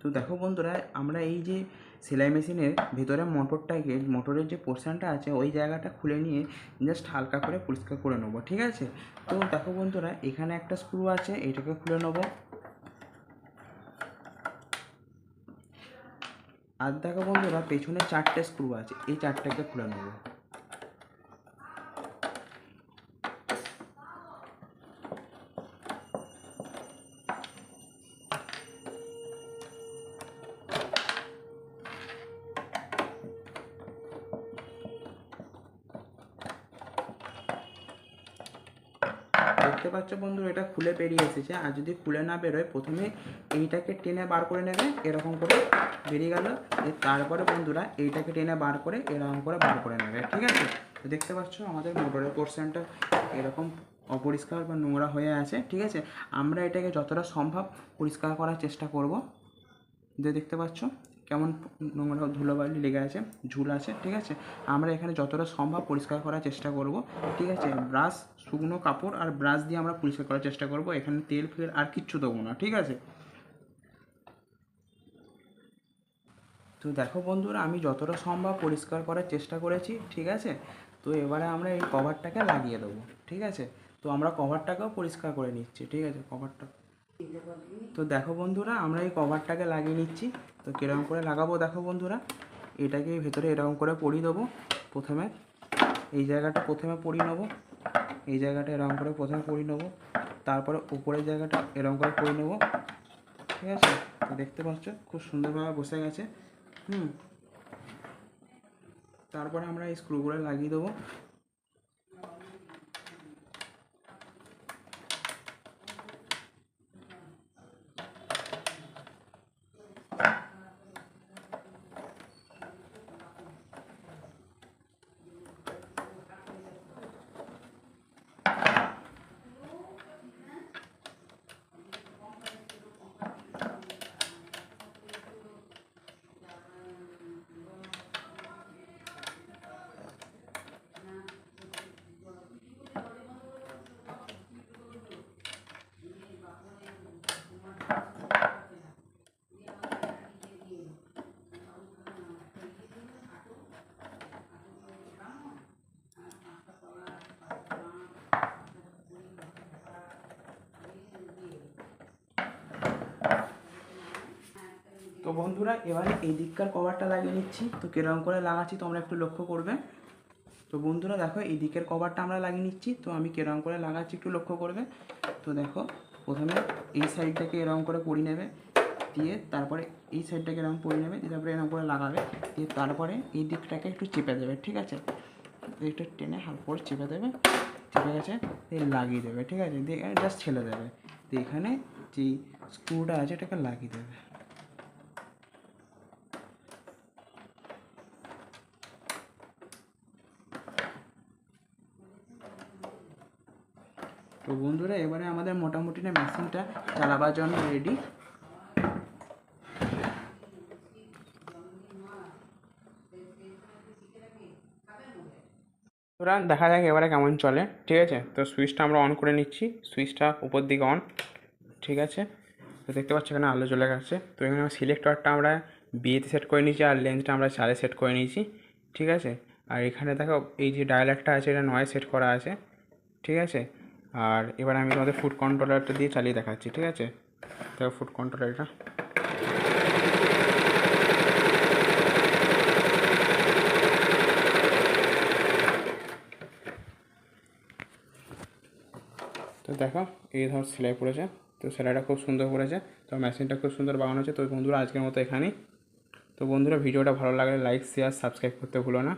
তো দেখো বন্ধুরা, আমরা এই যে সেলাই মেশিনের ভিতরে মোটরটাকে, মোটরের যে পোর্শনটা আছে, ওই জায়গাটা খুলে নিয়ে জাস্ট হালকা করে পরিষ্কার করে নেব, ঠিক আছে? তো দেখো বন্ধুরা, এখানে একটা স্ক্রু আছে, এটাকে খুলে নেব। আর দেখো বন্ধুরা, পেছনে চারটে স্ক্রু আছে, এই চারটাকে খুলে নেব। দেখতে পাচ্ছ বন্ধু এটা খুলে বেরিয়ে এসেছে। আর যদি খুলে না বেরোয়, প্রথমে এইটাকে টেনে বার করে নেবে, এরকম করে বেরিয়ে গেল। তারপরে বন্ধুরা, এইটাকে টেনে বার করে এরকম করে বার করে নেবে, ঠিক আছে? দেখতে পাচ্ছ, আমাদের মোটরের পোর্শনটা এরকম অপরিষ্কার বা নোংরা হয়ে আছে, ঠিক আছে? আমরা এটাকে যতটা সম্ভব পরিষ্কার করার চেষ্টা করব। যে দেখতে পাচ্ছ কেমন নোংরা ধুলোবালি লেগে আছে, ঝুল আছে, ঠিক আছে? আমরা এখানে যতটা সম্ভব পরিষ্কার করার চেষ্টা করব, ঠিক আছে? ব্রাশ, শুকনো কাপড় আর ব্রাশ দিয়ে আমরা পরিষ্কার করার চেষ্টা করব। এখানে তেল ফেল আর কিচ্ছু দেবো না, ঠিক আছে? তো দেখো বন্ধুরা, আমি যতটা সম্ভব পরিষ্কার করার চেষ্টা করেছি, ঠিক আছে? তো এবারে আমরা এই কভারটাকে লাগিয়ে দেবো, ঠিক আছে? তো আমরা কভারটাকেও পরিষ্কার করে নিচ্ছি, ঠিক আছে? কভারটা তো দেখো বন্ধুরা, আমরা এই কভারটাকে লাগিয়ে নিচ্ছি। তো কীরকম করে লাগাবো দেখো বন্ধুরা, এটাকে ভেতরে এরকম করে পরিয়ে দেবো প্রথমে। এই জায়গাটা প্রথমে পরিয়ে নেব, এই জায়গাটা এরকম করে প্রথমে পরিয়ে নেব, তারপরে উপরের জায়গাটা এরকম করে পরিয়ে নেব, ঠিক আছে? দেখতে পাচ্ছ, খুব সুন্দরভাবে বসে গেছে, হুম। তারপরে আমরা এই স্ক্রুগুলো লাগিয়ে দেবো। তো বন্ধুরা, এবারে এই দিককার কভারটা লাগিয়ে নিচ্ছি। তো কীরকম করে লাগাচ্ছি তোমরা একটু লক্ষ্য করবে। তো বন্ধুরা, দেখো, এই দিকের কভারটা আমরা লাগিয়ে নিচ্ছি। তো আমি কীরকম করে লাগাচ্ছি একটু লক্ষ্য করবে। তো দেখো, প্রথমে এই সাইডটাকে এরকম করে পরি নেবে। দিয়ে তারপরে এই সাইডটাকে এরকম পরি নেবে, দিয়ে তারপরে এরকম করে লাগাবে। দিয়ে তারপরে এই দিকটাকে একটু চেপে দেবে, ঠিক আছে? একটু টেনে হালকা করে চেপে দেবে, চেপে গেছে, দিয়ে লাগিয়ে দেবে, ঠিক আছে? দিয়ে জাস্ট ছেলে দেবে। দিয়ে এখানে যেই স্ক্রুটা আছে, এটাকে লাগিয়ে দেবে। তো বন্ধুরা, এবারে আমাদের মোটামুটি না মেশিনটা চালাবার জন্য রেডি ওরা দেখা যাক এবারে কেমন চলে, ঠিক আছে? তো সুইচটা আমরা অন করে নিচ্ছি সুইচটা উপর দিকে অন ঠিক আছে? তো দেখতে পাচ্ছি এখানে আলো চলে গেছে। তো এখানে সিলেক্টরটা আমরা বিয়েতে সেট করে নিয়েছি, আর লেন্সটা আমরা চারে সেট করে নিয়েছি, ঠিক আছে? আর এখানে দেখো, এই যে ডায়ালারটা আছে, এটা নয় সেট করা আছে, ঠিক আছে? আর এবার আমি তোমাদের ফুড কন্ট্রোলারটা দিয়ে চালিয়ে দেখাচ্ছি, ঠিক আছে? দেখো ফুড কন্ট্রোলারটা তো দেখো, এই ধর সেলাই পড়েছে, তো সেলাইটা খুব সুন্দর করেছে তো মেশিনটা খুব সুন্দর বানানো হয়েছে তো বন্ধুরা আজকের মতো এখানেই। তো বন্ধুরা, ভিডিওটা ভালো লাগলে লাইক শেয়ার সাবস্ক্রাইব করতে ভুলো না।